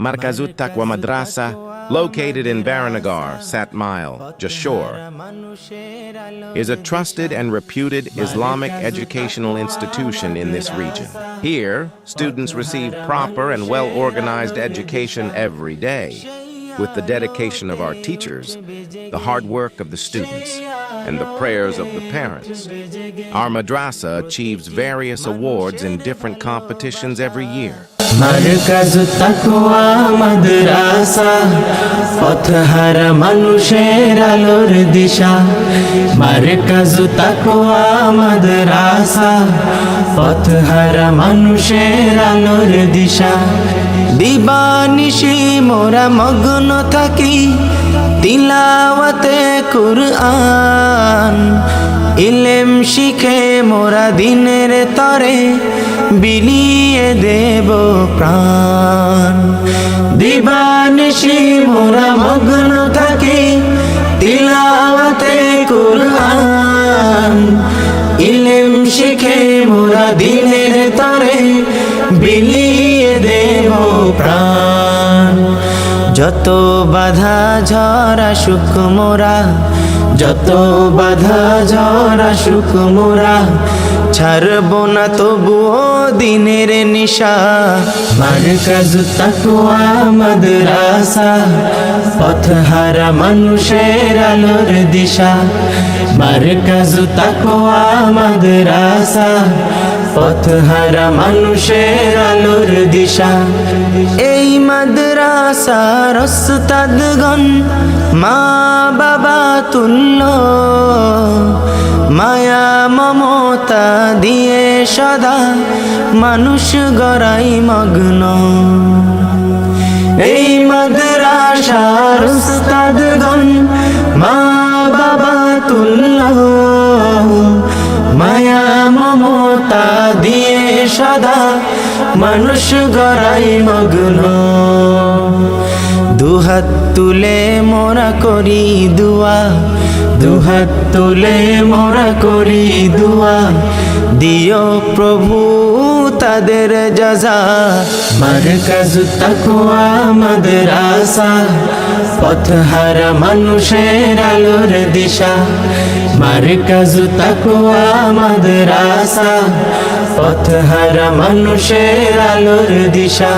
Markazut Taqwa Madrasa, located in Baranagar, Sat Mile, Jashore, is a trusted and reputed Islamic educational institution in this region. Here, students receive proper and well organized education every day With the dedication of our teachers, the hard work of the students, and the prayers of the parents, our madrasa achieves various awards in different competitions every year. মার্কাজ তাকওয়া মাদ্রাসা পথহারা মানুষের আলোর দিশা মার্কাজ তাকওয়া মাদ্রাসা পথহারা মানুষের আলোর দিশা দিবানিশি, মোরা মগ্ন থাকি, তিলাওয়াতে কুরআন। ইলেম শিখে মোরা দিনের তরে বিলিয়ে দেব প্রাণ। দিবানিশি, মোরা মগ্ন থাকি, তিলাওয়াতে কুরআন। ইলেম শিখে মোরা দিনের তরে বিলিয়ে প্রাণ। যত বাধা ঝরা সুখ মোরা, যত বাধা ঝরা সুখ মোরা, ছাড়ব না তবুও দিনের নিশা। মার্কাজ তাকুয়া মাদ্রাসা, পথহারা মানুষের আলোর দিশা। মার্কাজ তাকুয়া মাদ্রাসা, পথহারা মানুষের আলোর দিশা এই মাদ্রাসার ওস্তাদগণ মা বাবা তুল্য। মায়া মমতা দিয়ে সদা মানুষ গড়াই মগ্ন। এই মাদ্রাসার ওস্তাদগণ মা বাবা তুল্য। মায়া মমতা দিয়ে সদা মানুষ গড়াই মগ্ন। দুহাত তুলে মোরা করি দুয়া, দুহাত তুলে মোরা করি দুয়া। দিও প্রভু তাদের যাজা মার্কাজ তাকুয়া মাদ্রাসা পথহারা মানুষের আলোর দিশা মার্কাজ তাকুয়া মাদ্রাসা পথহারা মানুষের আলোর দিশা।